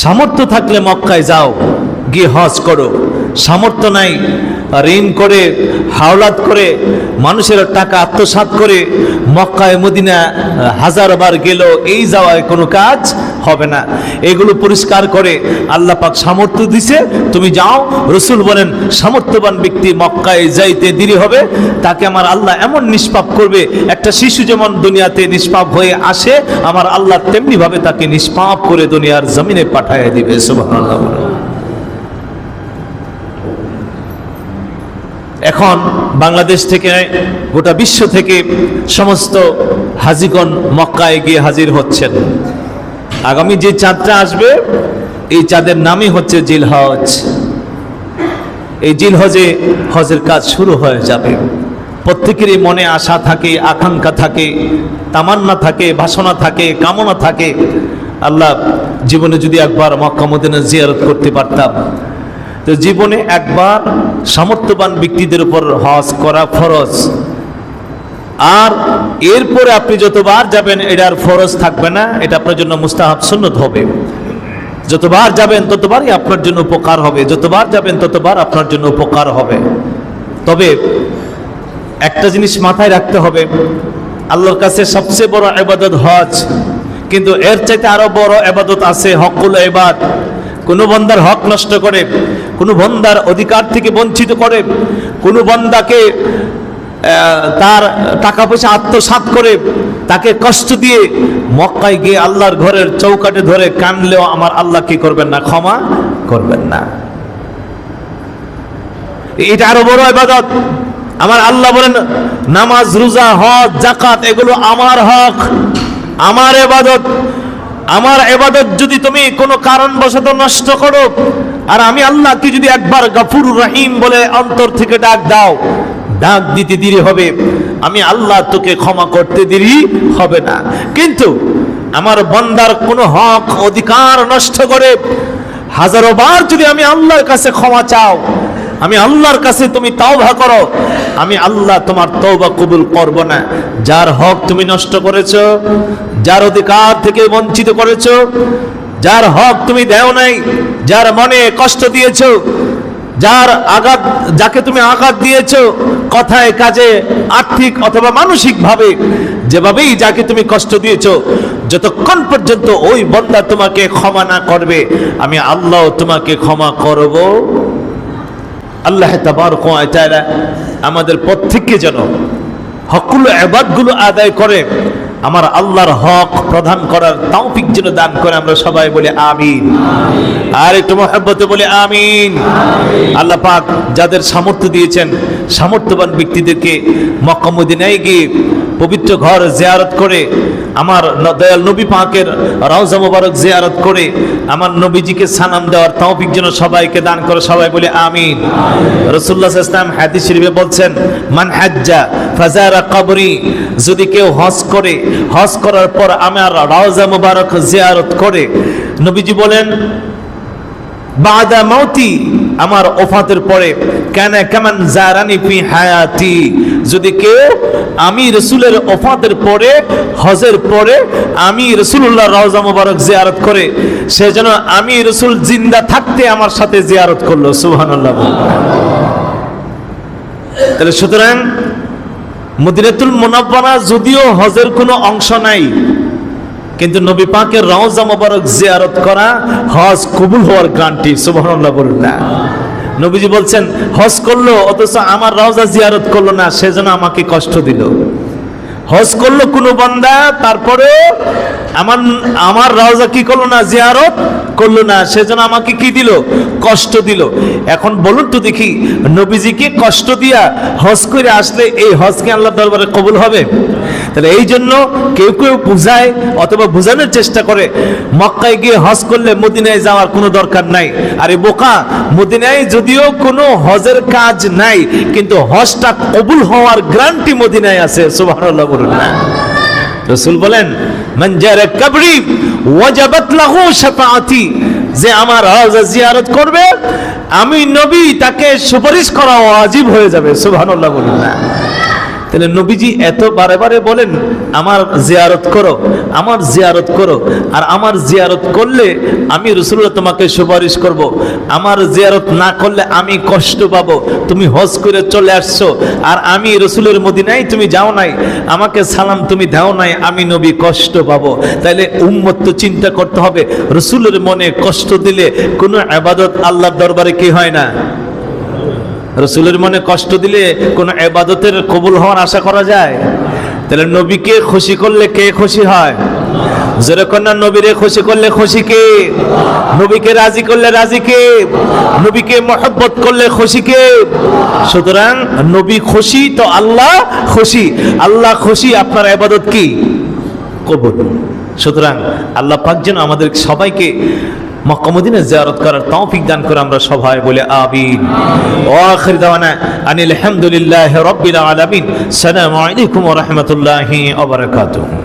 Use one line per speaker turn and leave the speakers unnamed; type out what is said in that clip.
সামর্থ্য থাকলে মক্কায় যাও, গিয়ে হজ করো। সামর্থ্য নাই, ঋণ করে, হাওলাত করে, মানুষের টাকা আত্মসাত করে মক্কায় মদিনা হাজার বার গেল, এই যাওয়ায় কোনো কাজ হবে না। এগুলো পরিষ্কার করে আল্লাহ পাক সামর্থ্য দিছে। তুমি যাও, রসুল বলেন, সামর্থ্যবান ব্যক্তি মক্কায় যাইতে দেরি হবে। তাকে আমার আল্লাহ এমন নিষ্পাপ করবে, একটা শিশু যেমন দুনিয়াতে নিষ্পাপ হয়ে আসে, আমার আল্লাহ তেমনিভাবে তাকে নিষ্পাপ করে দুনিয়ার জমিনে পাঠায় দিবে এখন বাংলাদেশ থেকে, গোটা বিশ্ব থেকে সমস্ত হাজিগণ মক্কায় গিয়ে হাজির হচ্ছেন। আগামী যে চাঁদটা আসবে, এই চাঁদের নামই হচ্ছে জিলহজ। এই জিলহজে হজের কাজ শুরু হয়ে যাবে। প্রত্যেকেরই মনে আশা থাকে, আকাঙ্ক্ষা থাকে, তামান্না থাকে, বাসনা থাকে, কামনা থাকে। আল্লাহ জীবনে যদি একবার মক্কামদিনে জিয়ারত করতে পারতাম, তো জীবনে একবার সামর্থ্যবান ব্যক্তিদের উপর হজ করা ফরজ। আর এরপরে আপনি যতবার যাবেন, এটার ফরজ থাকবে না, এটা আপনার জন্য মুস্তাহাব সুন্নত হবে। যতবার যাবেন, ততবারই আপনার জন্য উপকার হবে। যতবার যাবেন, ততবার আপনার জন্য উপকার হবে। তবে একটা জিনিস মাথায় রাখতে হবে, আল্লাহর কাছে সবচেয়ে বড় এবাদত হজ। কিন্তু এর চাইতে আরও বড় এবাদত আছে হকুল এবাদ কোনো বন্দার হক নষ্ট করে, কোনো বন্দার অধিকার থেকে বঞ্চিত করে, কোনো বন্দাকে তার টাকা পয়সা আত্মসাৎ করে তাকে কষ্ট দিয়ে মক্কায় গিয়ে আল্লাহর ঘরের চৌকাটে ধরে কানলেও আমার আল্লাহ কি করবেন না, ক্ষমা করবেন না। এটা আরও বড় ইবাদত। আমার আল্লাহ বলেন, নামাজ, রোজা হক জাকাত এগুলো আমার হক, আমার এবাদত আমার এবাদত যদি তুমি কোনো কারণবশত নষ্ট করো, আর আমি আল্লাহকে যদি একবার গাফুর রহিম বলে অন্তর থেকে ডাক দাও ডাক দিতে দেরি হবে, আমি আল্লাহ তোকে ক্ষমা করতে দেরি হবে না। কিন্তু আমার বন্দার কোনো হক, অধিকার নষ্ট করে হাজারো বার যদি আমি আল্লাহর কাছে ক্ষমা চাও, আমি আল্লাহর কাছে তুমি তওবা করো, আমি আল্লাহ তোমার তওবা কবুল করব না। যার হক তুমি নষ্ট করেছ, যার অধিকার থেকে বঞ্চিত করেছ, যার হক তুমি দেও নাই, যার মনে কষ্ট দিয়েছ যার আঘাত, যাকে তুমি আঘাত দিয়েছ, কথায়, কাজে, আর্থিক অথবা মানসিকভাবে, যেভাবেই যাকে তুমি কষ্ট দিয়েছ, যতক্ষণ পর্যন্ত ওই বন্দা তোমাকে ক্ষমা না করবে, আমি আল্লাহ তোমাকে ক্ষমা করব। আল্লাহ তাবারক ওয়া তাআলা আমাদের প্রত্যেককে যেন হকুল এবাদগুলো আদায় করে আমার আল্লাহর হক প্রদান করার তৌফিক যেন দান করে আমরা সবাই বলে আমিন। আর একটু মহব্বতে বলে আমিন। আল্লাহ পাক যাদের সামর্থ্য দিয়েছেন, সামর্থ্যবান ব্যক্তিদেরকে মক্কা মদিনায় গিয়ে পবিত্র ঘর জিয়ারত করে, আমার দয়াল নবী পাকের রওজা মোবারক জিয়ারত করে, আমার নবীজিকে সালাম দেওয়ার তৌফিক যেন সবাইকে দান করে, সবাই বলে আমিন। রসুল্লাহ ইসলাম হাদিস শরীফে বলছেন, মান হাজ্জা ফাজারা কবরি, যদি কেউ হজ করে, হজ করার পর আমার রওজা মোবারক জিয়ারত করে, নবীজি বলেন বাদা মাউতি আমার ওফাতের পরে, কেন, কেমন জারানি ফি হায়াতি যদি কেউ আমি রসুলের ওফাতের পরে, হজের পরে আমি রসুল্লাহ রওজা মুবারক জিয়ারত করে, সে যেন আমি রসুল জিন্দা থাকতে আমার সাথে জিয়ারত করল, সুবহানাল্লাহ। তাহলে সুতরাং মদিনাতুল মুনাব্বারা যদিও হজের কোনো অংশ নাই কিন্তু নবী পাকের রওজা মোবারক জিয়ারত করা হজ কবুল হওয়ার গ্রান্টি, সুবহানাল্লাহ বলুন না। নবীজি বলছেন, হজ করল, অথচ আমার রওজা জিয়ারত করল না, সেজন্য আমাকে কষ্ট দিল। হজ করল কোনো বান্দা তারপরে আমার আমার রওজা কি করল না? জিয়ারত করল না। সেজন্য আমাকে কি দিল? কষ্ট দিল। এখন বলুন তো দেখি, নবীজিকে কষ্ট দিয়া হজ করে আসলে এই হজকে আল্লাহ দরবারে কবুল হবে? তাহলে এই জন্য কেউ কেউ বুঝায় অথবা বোঝানোর চেষ্টা করে, মক্কায় গিয়ে হজ করলে মদিনায় যাওয়ার কোনো দরকার নাই। আরে বোকা, মদিনায় যদিও কোনো হজের কাজ নাই, কিন্তু হজটা কবুল হওয়ার গ্রান্টি মদিনায় আছে, সুবহানাল্লাহ বলুন না। রসুল বলেন মঞ্জারে ওয়াজাবাত লাহু শাফাআতি। যে আমার জিয়ারত করবে, আমি নবী তাকে সুপারিশ করা ওয়াজিব হয়ে যাবে, সুবহানাল্লাহ বলুন না। তাহলে নবীজি এত বারে বারে বলেন, আমার জিয়ারত করো, আমার জিয়ারত করো, আর আমার জিয়ারত করলে আমি রসুল্লাহ তোমাকে সুপারিশ করব। আমার জিয়ারত না করলে আমি কষ্ট পাবো। তুমি হজ করে চলে আসছো, আর আমি রসুলের মদিনায় তুমি যাও নাই, আমাকে সালাম তুমি দাও নাই, আমি নবী কষ্ট পাবো। তাইলে উম্মত তো চিন্তা করতে হবে, রসুলের মনে কষ্ট দিলে কোনো আবাদত আল্লাহর দরবারে কি হয় না? রসুলের মনে কষ্ট দিলে কোন এবাদতের কবুল হওয়ার আশা করা যায়? তাহলে নবীকে খুশি করলে কে খুশি হয়? যেরকম না নবীরে খুশি করলে খুশি কে? নবীকে রাজি করলে রাজি কে? নবীকে মহব্বত করলে খুশি কে? সুতরাং নবী খুশি তো আল্লাহ খুশি। আল্লাহ খুশি, আপনার এবাদত কি? কবুল। সুতরাং আল্লাহ পাক যেন আমাদের সবাইকে মক্কা মদিনা জিয়ারত করার তৌফিক দান করে আমরা সবাই বলে আমিন। ওয়া আখির দাওয়ানা, আনিল হামদুলিল্লাহি রাব্বিল আলামিন। আসসালামু আলাইকুম ওয়া রাহমাতুল্লাহি ওয়া বারাকাতুহু।